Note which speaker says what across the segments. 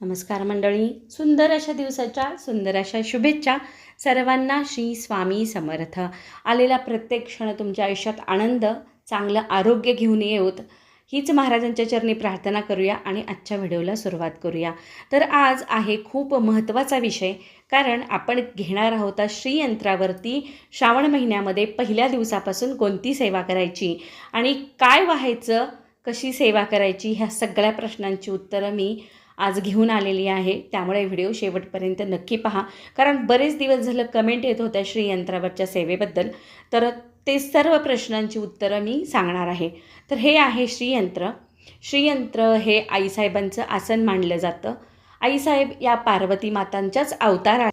Speaker 1: नमस्कार मंडळी. सुंदर अशा दिवसाच्या सुंदर अशा शुभेच्छा सर्वांना श्री स्वामी समर्थ. आलेला प्रत्येक क्षण तुमच्या आयुष्यात आनंद चांगलं आरोग्य घेऊन येऊत. हीच महाराजांच्या चरणी प्रार्थना करूया आणि आजच्या व्हिडिओला सुरुवात करूया. तर आज आहे खूप महत्त्वाचा विषय कारण आपण घेणार आहोत श्रीयंत्रावरती श्रावण महिन्यामध्ये पहिल्या दिवसापासून कोणती सेवा करायची आणि काय व्हायचं कशी सेवा करायची ह्या सगळ्या प्रश्नांची उत्तरं मी आज घेऊन आलेली आहे. त्यामुळे व्हिडिओ शेवटपर्यंत नक्की पहा. कारण बरेच दिवस झालं कमेंट येत होत्या श्रीयंत्रावरच्या सेवेबद्दल. तर ते सर्व प्रश्नांची उत्तरं मी सांगणार आहे. तर हे आहे श्रीयंत्र. श्रीयंत्र हे आईसाहेबांचं आसन मानलं जातं. आईसाहेब या पार्वती मातांच्याच अवतार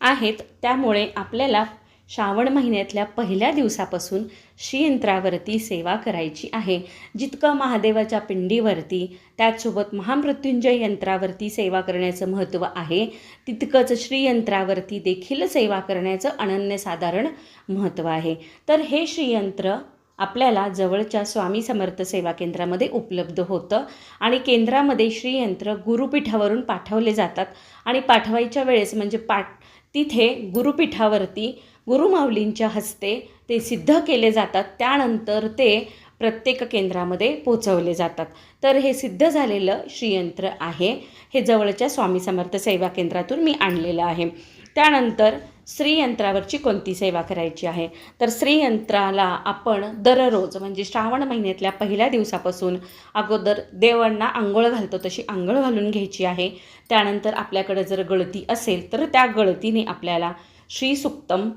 Speaker 1: आहेत. त्यामुळे आपल्याला श्रावण महिन्यातल्या पहिल्या दिवसापासून श्रीयंत्रावरती सेवा करायची आहे. जितकं महादेवाच्या पिंडीवरती त्याचसोबत महामृत्युंजय यंत्रावरती सेवा करण्याचं महत्त्व आहे तितकंच श्रीयंत्रावरती देखील सेवा करण्याचं अनन्यसाधारण महत्त्व आहे. तर हे श्रीयंत्र आपल्याला जवळच्या स्वामी समर्थ सेवा केंद्रामध्ये उपलब्ध होतं आणि केंद्रामध्ये श्रीयंत्र गुरुपीठावरून पाठवले जातात. आणि पाठवायच्या वेळेस म्हणजे पाठ तिथे गुरुपीठावरती गुरुमाऊलींच्या हस्ते ते सिद्ध केले जातात. त्यानंतर ते प्रत्येक केंद्रामध्ये पोचवले जातात. तर हे सिद्ध झालेलं श्रीयंत्र आहे. हे जवळच्या स्वामी समर्थ सेवा केंद्रातून मी आणलेलं आहे. त्यानंतर श्रीयंत्रावरची कोणती सेवा करायची आहे? तर श्रीयंत्राला आपण दररोज म्हणजे श्रावण महिन्यातल्या पहिल्या दिवसापासून अगोदर देवांना आंघोळ घालतो तशी आंघोळ घालून घ्यायची आहे. त्यानंतर आपल्याकडे जर गळती असेल तर त्या गळतीने आपल्याला श्रीसुक्तम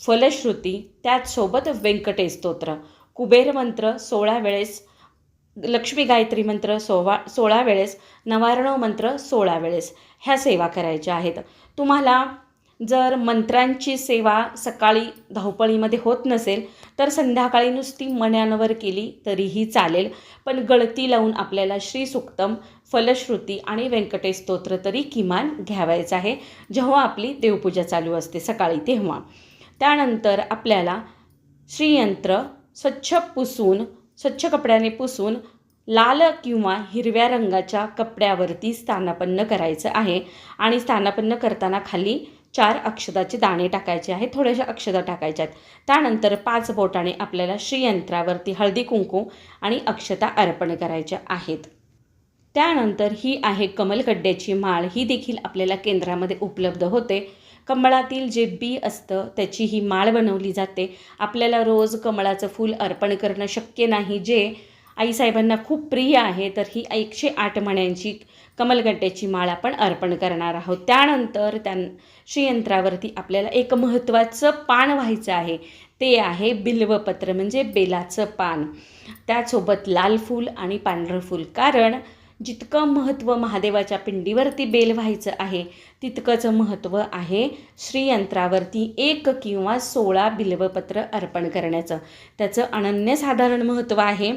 Speaker 1: फलश्रुती त्याचसोबत व्यंकटेश स्तोत्र कुबेर मंत्र सोळा वेळेस लक्ष्मी गायत्री मंत्र सोवा सोळा वेळेस नवारणव मंत्र सोळा वेळेस ह्या सेवा करायच्या आहेत. तुम्हाला जर मंत्रांची सेवा सकाळी धावपळीमध्ये होत नसेल तर संध्याकाळी नुसती मण्यांवर केली तरीही चालेल पण गळती लावून आपल्याला श्रीसुक्तम फलश्रुती आणि व्यंकटेश स्तोत्र तरी किमान घ्यावायचं आहे. जेव्हा आपली देवपूजा चालू असते सकाळी तेव्हा. त्यानंतर आपल्याला श्रीयंत्र स्वच्छ पुसून स्वच्छ कपड्याने पुसून लाल किंवा हिरव्या रंगाच्या कपड्यावरती स्थानापन्न करायचं आहे. आणि स्थानापन्न करताना खाली चार अक्षताचे दाणे टाकायचे आहेत. थोड्याशा अक्षदा टाकायच्या आहेत. त्यानंतर पाच बोटाने आपल्याला श्रीयंत्रावरती हळदी कुंकू आणि अक्षता अर्पण करायच्या आहेत. त्यानंतर ही आहे कमलगड्ड्याची माळ. ही देखील आपल्याला केंद्रामध्ये उपलब्ध होते. कमळातील जे बी असतं त्याची ही माळ बनवली जाते. आपल्याला रोज कमळाचं फूल अर्पण करणं शक्य नाही. जे आईसाहेबांना खूप प्रिय आहे तर ही एकशे आठ मण्यांची कमलगड्ड्याची माळ आपण अर्पण करणार आहोत. त्यानंतर त्या श्रीयंत्रावरती आपल्याला एक महत्त्वाचं पान व्हायचं आहे. ते आहे बिल्वपत्र म्हणजे बेलाचं पान. त्यासोबत लाल फूल आणि पांढरं फूल. कारण जितकं महत्त्व महादेवाच्या पिंडीवरती बेल व्हायचं आहे तितकंच महत्त्व आहे श्रीयंत्रावरती एक किंवा सोळा बिल्वपत्र अर्पण करण्याचं. त्याचं अनन्यसाधारण महत्त्व आहे.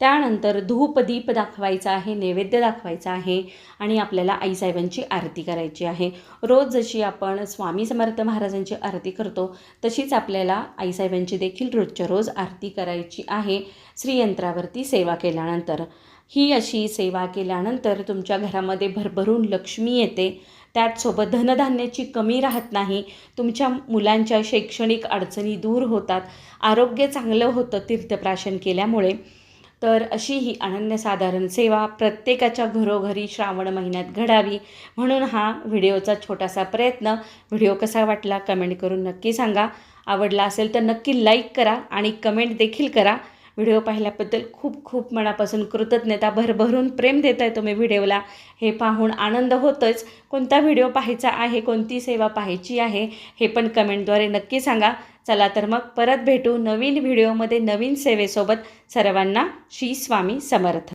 Speaker 1: त्यानंतर धूप दीप दाखवायचा आहे नैवेद्य दाखवायचा आहे आणि आपल्याला आईसाहेबांची आरती करायची आहे. रोज जशी आपण स्वामी समर्थ महाराजांची आरती करतो तशीच आपल्याला आईसाहेबांची देखील रोजच्या रोज आरती करायची आहे श्रीयंत्रावरती सेवा केल्यानंतर. ही अशी सेवा केल्यानंतर तुमच्या घरामध्ये भरभरून लक्ष्मी येते. त्याचसोबत धनधान्याची कमी राहत नाही. तुमच्या मुलांच्या शैक्षणिक अडचणी दूर होतात. आरोग्य चांगलं होतं तीर्थप्राशन केल्यामुळे. तर अशी ही अनन्यसाधारण सेवा प्रत्येकाच्या घरोघरी श्रावण महिन्यात घडावी म्हणून हा व्हिडिओचा छोटासा प्रयत्न. व्हिडिओ कसा वाटला कमेंट करून नक्की सांगा. आवडला असेल तर नक्की लाईक करा आणि कमेंट देखील करा. व्हिडिओ पाहिल्याबद्दल खूप खूप मनापासून कृतज्ञता भरभरून प्रेम देत आहे तुम्ही व्हिडिओला. हे पाहून आनंद होतोच. कोणता व्हिडिओ पाहायचा आहे कोणती सेवा पाहायची आहे हे पण कमेंटद्वारे नक्की सांगा. चला तर मग परत भेटू नवीन व्हिडिओमध्ये नवीन सेवेसोबत. सर्वांना श्री स्वामी समर्थ.